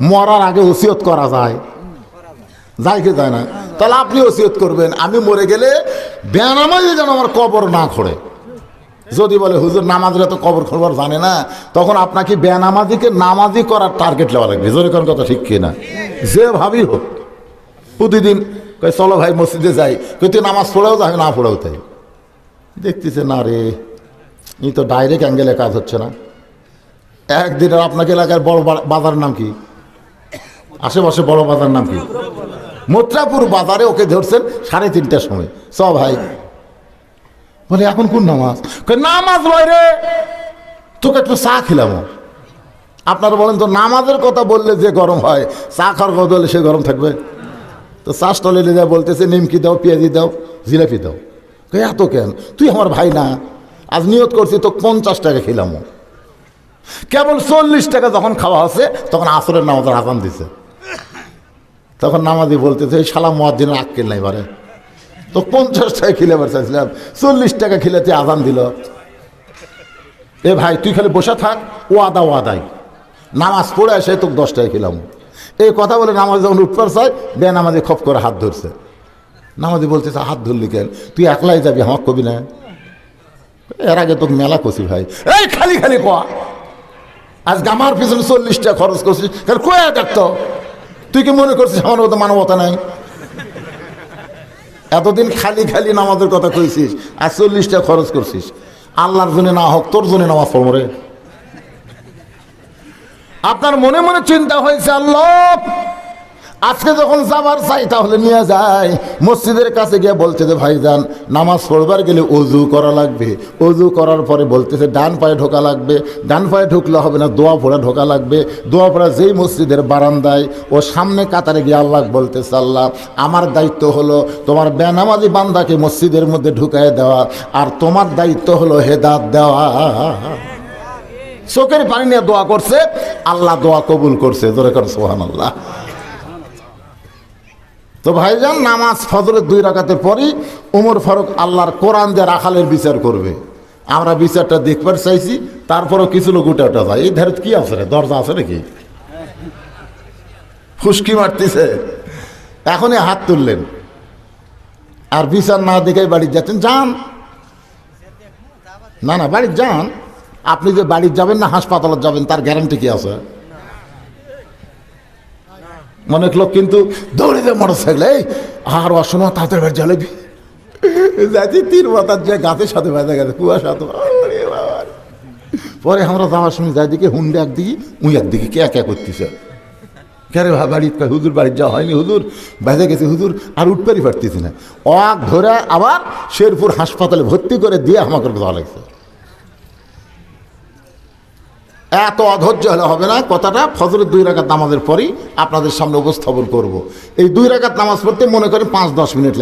মরার আগে ওসিয়ত করা যায়। যায় কি যায় না? তাহলে আপনি ওসিয়ত করবেন। আমি মরে গেলে বেনামাজি যেন আমার কবর না খোড়ে। যদি বলে, হুজুর, নামাজরা তো কবর খোলবার জানে না? তখন আপনাকে বেনামাজিকে নামাজি করার টার্গেট নেওয়া লাগবে। জোরে কোন কথা ঠিক কিনা? যে ভাবি হোক। প্রতিদিন কয়, চলো ভাই, মসজিদে যাই। কই তুই নামাজ পড়েও যাবে না পড়েও তাই। দেখতেছে, না রে ই তো ডাইরেক্ট অ্যাঙ্গেলে কাজ হচ্ছে না। একদিনের আপনাকে এলাকার বড় বাজার নাম কি? আশেপাশে বড় বাজার নাম কি? মোত্রাপুর বাজারে ওকে ধরছেন সাড়ে তিনটার সময়। চ ভাই। বলে, এখন কোন নামাজ? নামাজ লয় রে। তোকে একটু চা খেলাম। আপনারা বলেন, তো নামাজের কথা বললে যে গরম হয়, চা খাওয়ার কথা বললে সে গরম থাকবে? তো চা স্টলে নিয়ে যায়, বলতেছে, নিমকি দাও, পেঁয়াজি দাও, জিলাপি দাও। এত কেন? তুই আমার ভাই না। আজ নিয়ত করছি তো পঞ্চাশ টাকা খেলাম। কেবল চল্লিশ টাকা যখন খাওয়া হচ্ছে, তখন আসরের নামাজের আজান দিছে। তখন নামাজি বলতেছে, এই শালা মহাজিনের আক্কেল নাই বারে। তো পঞ্চাশ টাকা খেলে চাইছিলাম, চল্লিশ টাকা খেলে তুই আজান দিল। এ ভাই, তুই খালি বসে থাক ও আদা ও আদাই নামাজ পড়ে আসে তোকে দশ টাকা খেলাম। এই কথা বলে নামাজ যখন উঠবার চাই বে নামাজি খপ করে হাত ধরছে। নামাজি বলতেছে, হাত ধরলি কেন? তুই একলাই যাবি আমার কবি না? এর আগে তোকে মেলা কষি ভাই। এই খালি খালি কোয়া আজকে গামার পিছনে চল্লিশটা খরচ করছিস। তাহলে কয়া দেখতো তুই কি মনে করছিস আমার মতো মানবতা নাই? এতদিন খালি খালি নামাজের কথা কইছিস আর চল্লিশটা খরচ করছিস। আল্লাহর জন্য না হোক, তোর জন্য নামাজ পড়ে আপনার মনে মনে চিন্তা হয়েছে, আল্লাহ আজকে যখন যাবার চাই, তাহলে নিয়ে যায় মসজিদের কাছে গিয়ে বলতেছে ভাইজান, নামাজ পড়বার গেলে অজু করা লাগবে। অজু করার পরে বলতেছে, ডান পায়ে ঢোকা লাগবে। ডান পায়ে ঢুকলে হবে না, দোয়া পড়া ঢোকা লাগবে। দোয়া পড়া যেই মসজিদের বারান্দায়, ও সামনে কাতারে গিয়ে আল্লাহ বলতেছে, আল্লাহ, আমার দায়িত্ব হলো তোমার বেনামাজি বান্দাকে মসজিদের মধ্যে ঢুকায় দেওয়া, আর তোমার দায়িত্ব হলো হেদাত দেওয়া। চোখের পানি নিয়ে দোয়া করছে, আল্লাহ দোয়া কবুল করছে। জোরে করে সোহান আল্লাহ তো ভাইজান, নামাজ ফজরের দুই রাকাতের পরই উমর ফারুক আল্লাহর কোরআন দিয়ে রাখালের বিচার করবে। আমরা বিচারটা দেখবার চাইছি, তারপরও কিছু লোক উঠে উঠে যায়। এই ধারে কি আছে রে? দরজা আছে নাকি? ফুসকি মারতেছে। এখনই হাত তুললেন। আর বিচার না দেখে বাড়ি যাচ্ছেন। যান। না না, বাড়ি যান। আপনি যে বাড়ি যাবেন না, হাসপাতালে যাবেন, তার গ্যারান্টি কি আছে? অনেক লোক কিন্তু দৌড়ে দেয় মোটর সাইকেলে এই আর অসময় তাদের বাড়ি জ্বালাবি যাচ্ছি তিন মাথার যে গাছের সাথে বেঁধে গেছে কুয়াশা তো পরে আমরা যাওয়ার সময় যাই দিকে হুন্ডে একদিকে উই একদিকে কে কে করতেছে? কেরে ভাই বাড়ি কয়, হুজুর বাড়ি যাওয়া হয়নি হুজুর? বেঁধে গেছে হুজুর আর উঠপারি পারতেছি না। অক ধরে আবার শেরপুর হাসপাতালে ভর্তি করে দিয়ে আমাকে দেওয়া লাগছে। এত অধৈর্য হলে হবে না কথাটা ফজরের দুই রাগাত নামাজের পরই আপনাদের সামনে উপস্থাপন করব। এই দুই রাগাত নামাজ পড়তে মনে করেন পাঁচ দশ মিনিট লাগে